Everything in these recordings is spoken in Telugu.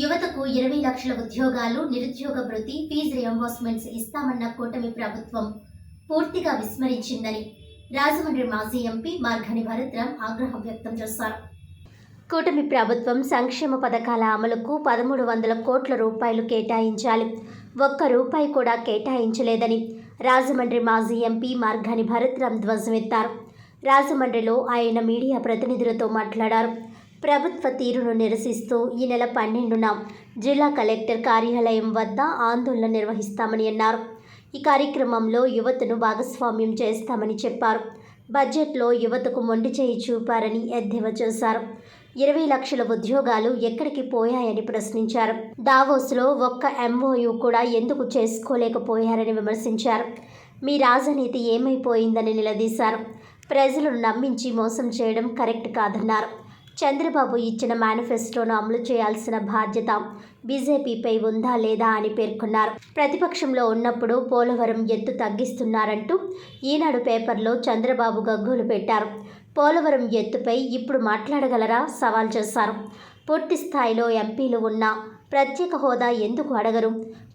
యువతకు ఇరవై లక్షల ఉద్యోగాలు నిరుద్యోగ భృతి ఫీజు రియంబర్స్మెంట్స్ ఇస్తామన్న కూటమి ప్రభుత్వం పూర్తిగా విస్మరించిందని రాజమండ్రి మాజీ ఎంపీ మార్గని భరత్రం ఆగ్రహం వ్యక్తం చేశారు. కూటమి ప్రభుత్వం సంక్షేమ పథకాల అమలుకు పదమూడు వందల కోట్ల రూపాయలు కేటాయించాలి. ఒక్క రూపాయి కూడా కేటాయించలేదని రాజమండ్రి మాజీ ఎంపీ మార్గాని భరత్రం ధ్వజమెత్తారు. రాజమండ్రిలో ఆయన మీడియా ప్రతినిధులతో మాట్లాడారు. ప్రభుత్వ తీరును నిరసిస్తూ ఈ నెల పన్నెండున జిల్లా కలెక్టర్ కార్యాలయం వద్ద ఆందోళన నిర్వహిస్తామని అన్నారు. ఈ కార్యక్రమంలో యువతను భాగస్వామ్యం చేస్తామని చెప్పారు. బడ్జెట్లో యువతకు మొండి చేయి చూపారని ఎద్దేవా చేశారు. ఇరవై లక్షల ఉద్యోగాలు ఎక్కడికి పోయాయని ప్రశ్నించారు. దావోస్లో ఒక్క ఎంఓయు కూడా ఎందుకు చేసుకోలేకపోయారని విమర్శించారు. మీ రాజనీతి ఏమైపోయిందని నిలదీశారు. ప్రజలను నమ్మించి మోసం చేయడం కరెక్ట్ కాదన్నారు. చంద్రబాబు ఇచ్చిన మేనిఫెస్టోను అమలు చేయాల్సిన బాధ్యత బీజేపీపై ఉందా లేదా అని పేర్కొన్నారు. ప్రతిపక్షంలో ఉన్నప్పుడు పోలవరం ఎత్తు తగ్గిస్తున్నారంటూ ఈనాడు పేపర్లో చంద్రబాబు గగ్గులు పెట్టారు. పోలవరం ఎత్తుపై ఇప్పుడు మాట్లాడగలరా? సవాల్ చేశారు. పూర్తి స్థాయిలో ఎంపీలు ఉన్నా ప్రత్యేక హోదా ఎందుకు అడగరు?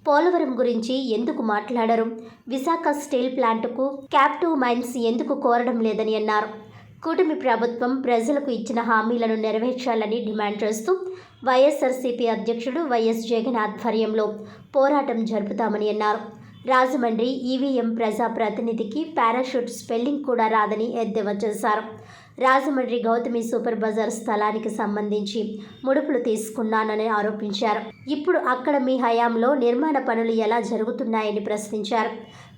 పోలవరం గురించి ఎందుకు మాట్లాడరు? విశాఖ స్టీల్ ప్లాంటుకు క్యాప్టివ్ మైన్స్ ఎందుకు కోరడం లేదని అన్నారు. కూటమి ప్రభుత్వం ప్రజలకు ఇచ్చిన హామీలను నెరవేర్చాలని డిమాండ్ చేస్తూ వైఎస్ఆర్సీపీ అధ్యక్షుడు వైఎస్ జగన్ ఆధ్వర్యంలో పోరాటం జరుపుతామని అన్నారు. రాజమండ్రి ఈవీఎం ప్రజా ప్రతినిధికి పారాషూట్ స్పెల్లింగ్ కూడా రాదని ఎద్దేవా చేశారు. రాజమండ్రి గౌతమి సూపర్ బజార్ స్థలానికి సంబంధించి ముడుపులు తీసుకున్నానని ఆరోపించారు. ఇప్పుడు అక్కడ మీ హయాంలో నిర్మాణ పనులు ఎలా జరుగుతున్నాయని ప్రశ్నించారు.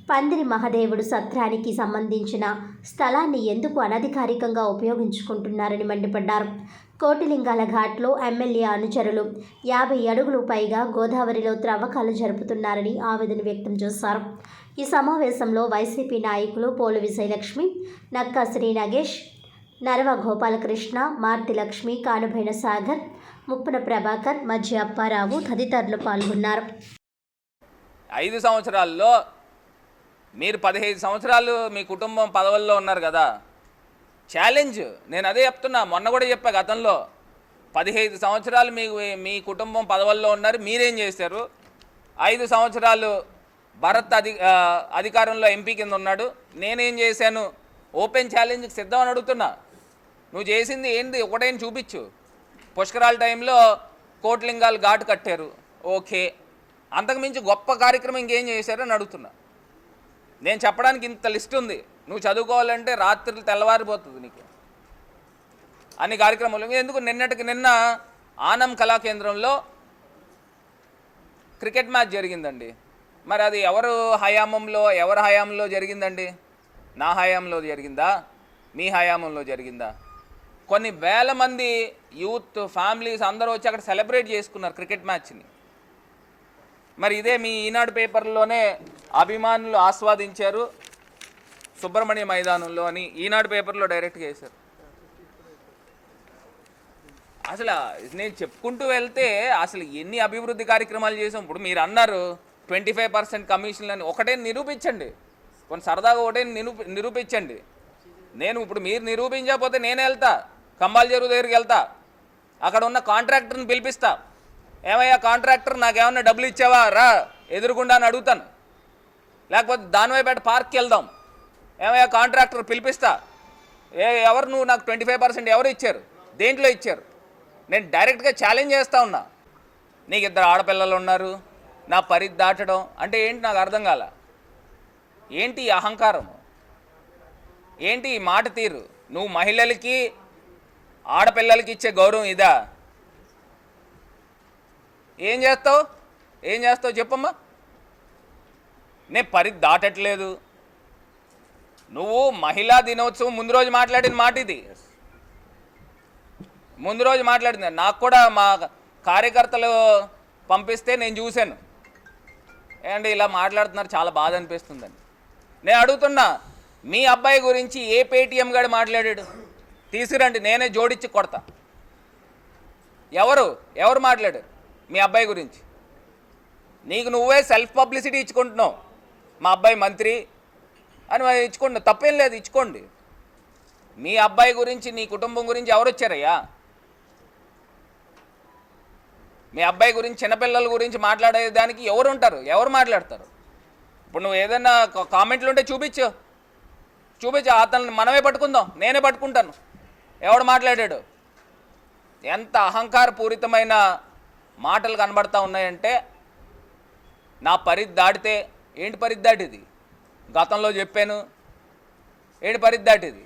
పందిరి మహదేవుడు సత్రానికి సంబంధించిన స్థలాన్ని ఎందుకు అనధికారికంగా ఉపయోగించుకుంటున్నారని మండిపడ్డారు. కోటిలింగాల ఘాట్లో ఎమ్మెల్యే అనుచరులు యాభై అడుగులు పైగా గోదావరిలో త్రవ్వకాలు జరుపుతున్నారని ఆవేదన వ్యక్తం చేశారు. ఈ సమావేశంలో వైసీపీ నాయకులు పోలు విజయలక్ష్మి నక్కా శ్రీ నగేష్ నరవ గోపాలకృష్ణ మార్తి లక్ష్మి కానుభైన సాగర్ ముప్పన ప్రభాకర్ మధ్య అప్పారావు తదితరులు పాల్గొన్నారు. ఐదు సంవత్సరాల్లో మీరు పదిహేను సంవత్సరాలు మీ కుటుంబం పదవుల్లో ఉన్నారు కదా. ఛాలెంజ్ నేను అదే చెప్తున్నా. మొన్న కూడా చెప్పా గతంలో. పదిహేను సంవత్సరాలు మీ మీ కుటుంబం పదవుల్లో ఉన్నారు. మీరేం చేశారు? ఐదు సంవత్సరాలు భరత్ అధి అధికారంలో ఎంపీ కింద ఉన్నాడు. నేనేం చేశాను? ఓపెన్ ఛాలెంజ్కి సిద్ధం అని అడుగుతున్నా. నువ్వు చేసింది ఏంది? ఒకటేం చూపించు. పుష్కరాల టైంలో కోట్లింగాలు ఘాటు కట్టారు. ఓకే. అంతకుమించి గొప్ప కార్యక్రమం ఇంకేం చేశారు అని అడుగుతున్నా. నేను చెప్పడానికి ఇంత లిస్ట్ ఉంది. నువ్వు చదువుకోవాలంటే రాత్రులు తెల్లవారిపోతుంది నీకు. అన్ని కార్యక్రమాలు. ఎందుకు? నిన్నటికి నిన్న ఆనం కళా కేంద్రంలో క్రికెట్ మ్యాచ్ జరిగిందండి. మరి అది ఎవరు హయామంలో ఎవరి హయాంలో జరిగిందండి? నా హయాంలో జరిగిందా? మీ హయాంలో జరిగిందా? కొన్ని వేల మంది యూత్ ఫ్యామిలీస్ అందరూ వచ్చి అక్కడ సెలబ్రేట్ చేసుకున్నారు క్రికెట్ మ్యాచ్ని. మరి ఇదే మీ ఈనాడు పేపర్లోనే అభిమానులు ఆస్వాదించారు సుబ్రహ్మణ్య మైదానంలో అని ఈనాడు పేపర్లో డైరెక్ట్గా వేశారు. అసలు నేను చెప్పుకుంటూ వెళ్తే అసలు ఎన్ని అభివృద్ధి కార్యక్రమాలు చేసాం? ఇప్పుడు మీరు అన్నారు ట్వంటీ ఫైవ్ పర్సెంట్ కమిషన్లు అని ఒకటే నిరూపించండి. కొన్ని సరదాగా ఒకటే నిరూపి నిరూపించండి. నేను ఇప్పుడు మీరు నిరూపించకపోతే నేను వెళ్తా. కంబాల చెరువు దగ్గరికి వెళ్తా. అక్కడ ఉన్న కాంట్రాక్టర్ని పిలిపిస్తా. ఏమయ్యా కాంట్రాక్టర్ నాకేమన్నా డబ్బులు ఇచ్చావా? రా ఎదురుగుండా అని అడుగుతాను. లేకపోతే దానివైపేట పార్క్కి వెళ్దాం. ఏమయ్యా కాంట్రాక్టర్ పిలిపిస్తా. ఏ ఎవరు నువ్వు? నాకు ట్వంటీ ఫైవ్ పర్సెంట్ ఎవరు ఇచ్చారు? దేంట్లో ఇచ్చారు? నేను డైరెక్ట్గా ఛాలెంజ్ చేస్తా ఉన్నా. నీకు ఇద్దరు ఆడపిల్లలు ఉన్నారు. నా పరిధి దాటడం అంటే ఏంటి? నాకు అర్థం కాల. ఏంటి ఈ అహంకారం ఏంటి ఈ మాట తీరు? నువ్వు మహిళలకి ఆడపిల్లలకి ఇచ్చే గౌరవం ఇదా? ఏం చేస్తావు? ఏం చేస్తావు? చెప్పమ్మా. నేను పరిధి దాటట్లేదు. నువ్వు మహిళా దినోత్సవం ముందు రోజు మాట్లాడిన మాట ఇది. ముందు రోజు మాట్లాడింది. నాకు కూడా మా కార్యకర్తలు పంపిస్తే నేను చూశాను. ఏంటి ఇలా మాట్లాడుతున్నారు? చాలా బాధ అనిపిస్తుందని. నేను అడుగుతున్నా మీ అబ్బాయి గురించి ఏ పేటీఎం గాడు మాట్లాడాడు? తీసుకురండి నేనే జోడించి కొడతా. ఎవరు? ఎవరు మాట్లాడారు మీ అబ్బాయి గురించి? నీకు నువ్వే సెల్ఫ్ పబ్లిసిటీ ఇచ్చుకుంటున్నావు. మా అబ్బాయి మంత్రి అని ఇచ్చుకోండి. తప్పేం లేదు ఇచ్చుకోండి. మీ అబ్బాయి గురించి నీ కుటుంబం గురించి ఎవరు వచ్చారయ్యా? మీ అబ్బాయి గురించి చిన్నపిల్లల గురించి మాట్లాడేదానికి ఎవరు ఉంటారు? ఎవరు మాట్లాడతారు? ఇప్పుడు నువ్వు ఏదైనా కా- కామెంట్లు ఉంటే చూపించు. చూపించు అతను మనమే పట్టుకుందాం నేనే పట్టుకుంటాను. ఎవడు మాట్లాడాడు? ఎంత అహంకారపూరితమైన మాటలు కనబడతా ఉన్నాయంటే నా పరిధి దాటితే ఏంటి పరిద్దాటిది గతంలో చెప్పాను. ఏంటి పరిద్దాటిది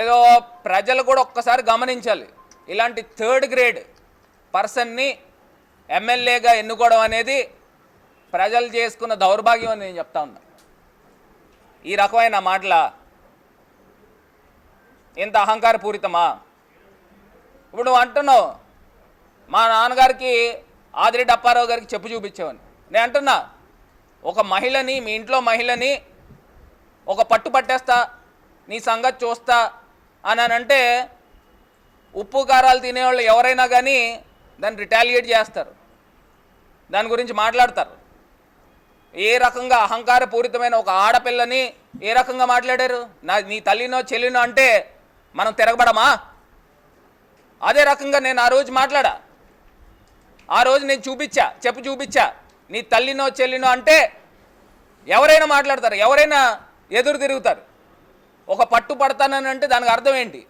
ఏదో ప్రజలు కూడా ఒక్కసారి గమనించాలి. ఇలాంటి థర్డ్ గ్రేడ్ పర్సన్ని ఎమ్మెల్యేగా ఎన్నుకోవడం అనేది ప్రజలు చేసుకున్న దౌర్భాగ్యం అని నేను చెప్తా ఉన్నా. ఈ రకమైన మాటల ఇంత అహంకారపూరితమా? ఇప్పుడు నువ్వు అంటున్నావు మా నాన్నగారికి ఆదిరెడ్డి అప్పారావు గారికి చెప్పు చూపించావని. నేను అంటున్నా ఒక మహిళని మీ ఇంట్లో మహిళని ఒక పట్టు పట్టేస్తా నీ సంగతి చూస్తా అని అంటే ఉప్పు కారాలు తినేవాళ్ళు ఎవరైనా కానీ దాన్ని రిటాలియేట్ చేస్తారు. దాని గురించి మాట్లాడతారు. ఏ రకంగా అహంకారపూరితమైన ఒక ఆడపిల్లని ఏ రకంగా మాట్లాడారు? నా నీ తల్లినో చెల్లినో అంటే మనం తిరగబడమా? అదే రకంగా నేను ఆ రోజు మాట్లాడా. ఆ రోజు నేను చూపించా చెప్పు చూపించా. నీ తల్లినో చెల్లినో అంటే ఎవరైనా మాట్లాడతారు ఎవరైనా ఎదురు తిరుగుతారు. ఒక పట్టు పడతానని అంటే దానికి అర్థం ఏంటి?